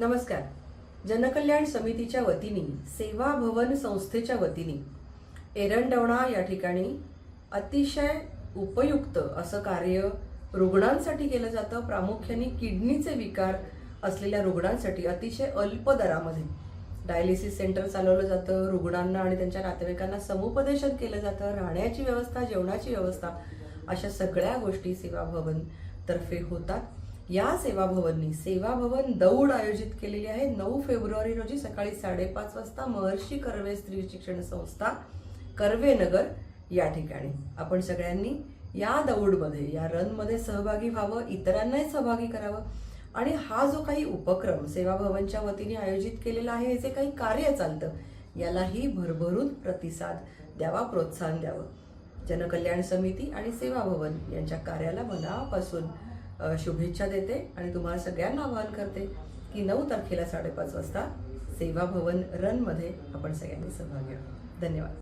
नमस्कार. जनकल्याण समितीच्या वतीने सेवा भवन संस्थेच्या वतीने एरंडवणा या ठिकाणी अतिशय उपयुक्त असं कार्य रुग्णांसाठी केलं जातं. प्रामुख्याने किडनीचे विकार असलेल्या रुग्णांसाठी अतिशय अल्प दरामध्ये डायलिसिस सेंटर चालवलं जातं. रुग्णांना आणि त्यांच्या नातेवाईकांना समुपदेशन केलं जातं. राहण्याची व्यवस्था जेवणाची व्यवस्था अशा सगळ्या गोष्टी सेवाभवन तर्फे होतात. या सेवाभवननी सेवाभवन दौड आयोजित केलेली आहे. नऊ फेब्रुवारी रोजी सकाळी साडेपाच वाजता महर्षी कर्वे स्त्री शिक्षण संस्था कर्वे नगर या ठिकाणी. आपण सगळ्यांनी या दौडमध्ये या रनमध्ये सहभागी व्हावं इतरांनाही सहभागी करावं. आणि हा जो काही उपक्रम सेवाभवनच्या वतीने आयोजित केलेला आहे हे जे काही कार्य चालतं यालाही भरभरून प्रतिसाद द्यावा प्रोत्साहन द्यावं. जनकल्याण समिती आणि सेवा भवन यांच्या कार्याला मनापासून शुभेच्छा देते आणि तुम्हाला सगळ्यांना आवाहन करते की नऊ तारखेला साडेपाच वाजता सेवा भवन रनमध्ये आपण सगळ्यांनी सहभागी व्हावं धन्यवाद.